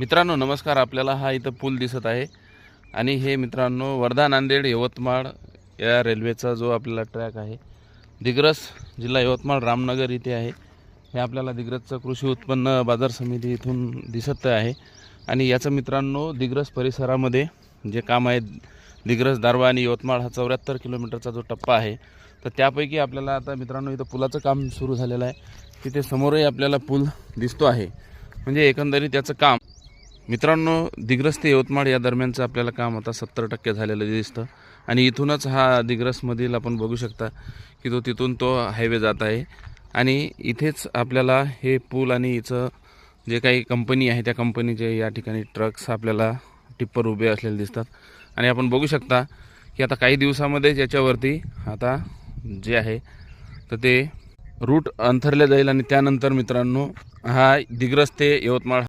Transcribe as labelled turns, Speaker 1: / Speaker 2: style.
Speaker 1: मित्रांनो नमस्कार. आपल्याला हा इथं पूल दिसत आहे. आणि हे मित्रांनो वर्धा नांदेड यवतमाळ या रेल्वेचा जो आपल्याला ट्रॅक आहे दिग्रस जिल्हा यवतमाळ रामनगर इथे आहे. हे आपल्याला दिग्रसचं कृषी उत्पन्न बाजार समिती इथून दिसत आहे. आणि याचं मित्रांनो दिग्रस परिसरामध्ये जे काम आहे दिग्रस दारवा आणि यवतमाळ हा चौऱ्याहत्तर किलोमीटरचा जो टप्पा आहे तर त्यापैकी आपल्याला आता मित्रांनो इथं पुलाचं काम सुरू झालेलं आहे. तिथे समोरही आपल्याला पूल दिसतो आहे. म्हणजे एकंदरीत त्याचं काम मित्रांनो दिग्रस ते यवतमाळ या दरम्यानचं आपल्याला काम आता सत्तर टक्के झालेलं दिसतं. आणि इथूनच हा दिग्रसमधील आपण बघू शकता की तो तिथून तो हायवे जात आहे. आणि इथेच आपल्याला हे पूल आणि इथं जे काही कंपनी आहे त्या कंपनीचे या ठिकाणी ट्रक्स आपल्याला टिप्पर उभे असलेले दिसतात. आणि आपण बघू शकता की आता काही दिवसामध्येच याच्यावरती आता जे आहे तर ते रूट अंथरले जाईल. आणि त्यानंतर मित्रांनो हा दिग्रस ते यवतमाळ